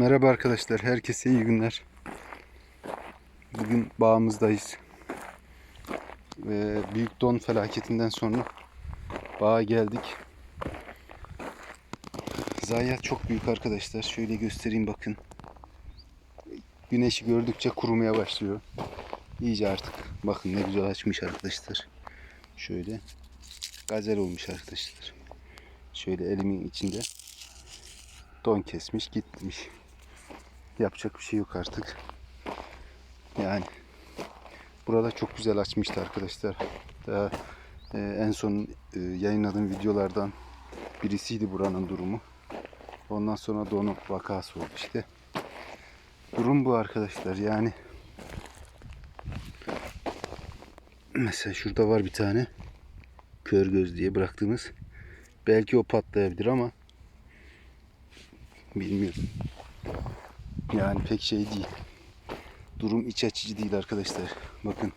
Merhaba arkadaşlar, herkese iyi günler. Bugün bağımızdayız. Ve büyük don felaketinden sonra bağa geldik. Zayiat çok büyük arkadaşlar. Şöyle göstereyim bakın. Güneşi gördükçe kurumaya başlıyor. İyice artık bakın ne güzel açmış arkadaşlar. Şöyle gazel olmuş arkadaşlar. Şöyle elimin içinde don kesmiş gitmiş. Yapacak bir şey yok artık. Yani burada çok güzel açmıştı arkadaşlar. Daha e, en son e, yayınladığım videolardan birisiydi buranın durumu. Ondan sonra donu vakası oldu işte. Durum bu arkadaşlar yani. Mesela şurada var bir tane kör göz diye bıraktığımız. Belki o patlayabilir ama bilmiyorum. Yani pek şey değil. Durum iç açıcı değil arkadaşlar. Bakın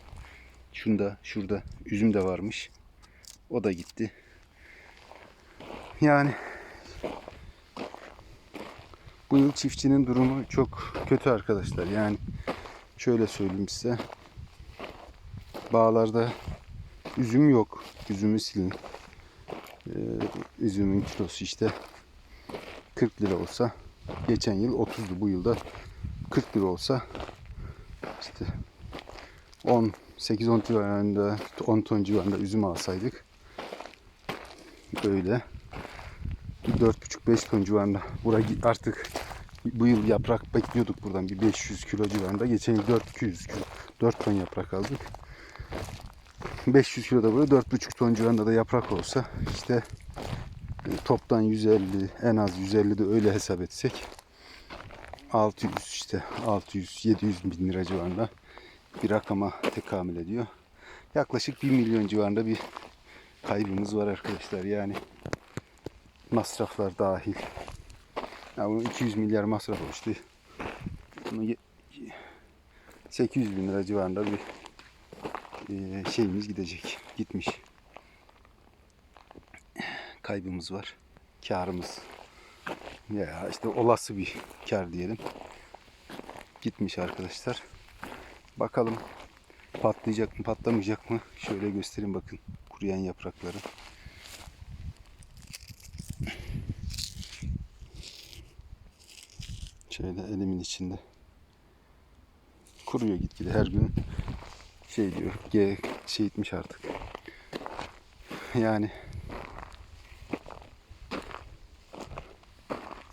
şunda şurada üzüm de varmış. O da gitti. Yani bu yıl çiftçinin durumu çok kötü arkadaşlar. Yani şöyle söyleyeyim size. Bağlarda üzüm yok. Üzümü silin. Ee, üzümün kilosu işte 40 lira olsa geçen yıl 30'du bu yılda 40 lira olsa işte 10 8-10 civarında 10 ton civarında üzüm alsaydık böyle 4,5-5 ton civarında buraya artık bu yıl yaprak bekliyorduk buradan bir 500 kilo civarında. Geçen yıl 400 kilo, 4 ton yaprak aldık. 500 kilo da burada 4,5 ton civarında da yaprak olsa işte toptan 150 en az 150 de öyle hesap etsek 600 işte 600 700 bin lira civarında bir rakama tekamül ediyor. Yaklaşık 1 milyon civarında bir kaybımız var arkadaşlar. Yani masraflar dahil. Ya bunun 200 milyar masraf oluştu. Bunun ye- 800 bin lira civarında bir e, şeyimiz gidecek. Gitmiş. Kaybımız var. Karımız. Ya işte olası bir kar diyelim. Gitmiş arkadaşlar. Bakalım patlayacak mı patlamayacak mı? Şöyle göstereyim bakın kuruyan yaprakları. Şöyle elimin içinde. Kuruyor gitgide her gün şey diyor. G şey etmiş artık. Yani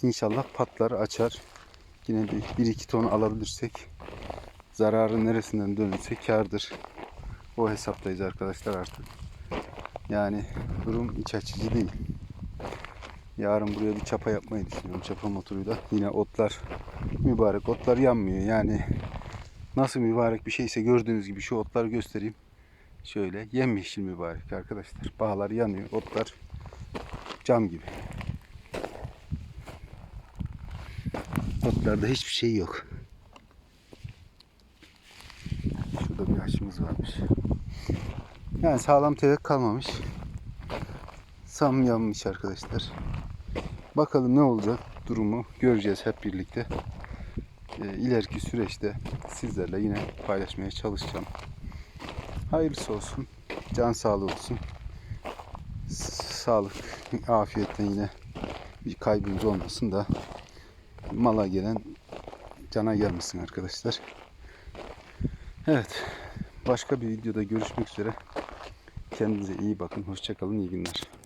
İnşallah patlar açar. Yine bir, bir iki ton alabilirsek zararı neresinden dönülse kardır. O hesaptayız arkadaşlar artık. Yani durum iç açıcı değil. Yarın buraya bir çapa yapmayı düşünüyorum. Çapa motoruyla. Yine otlar mübarek. Otlar yanmıyor. Yani nasıl mübarek bir şeyse gördüğünüz gibi şu otlar göstereyim. Şöyle yemyeşil mübarek arkadaşlar. Bağlar yanıyor. Otlar cam gibi. Otlarda hiçbir şey yok. Şurada bir ağaçımız varmış. Yani sağlam tevek kalmamış. Sam yanmış arkadaşlar. Bakalım ne olacak durumu göreceğiz hep birlikte. Ee, ileriki süreçte sizlerle yine paylaşmaya çalışacağım. Hayırlısı olsun. Can sağlığı olsun. Sağlık, afiyetten yine bir kaybımız olmasın da mala gelen cana gelmesin arkadaşlar. Evet. Başka bir videoda görüşmek üzere. Kendinize iyi bakın. Hoşçakalın. iyi günler.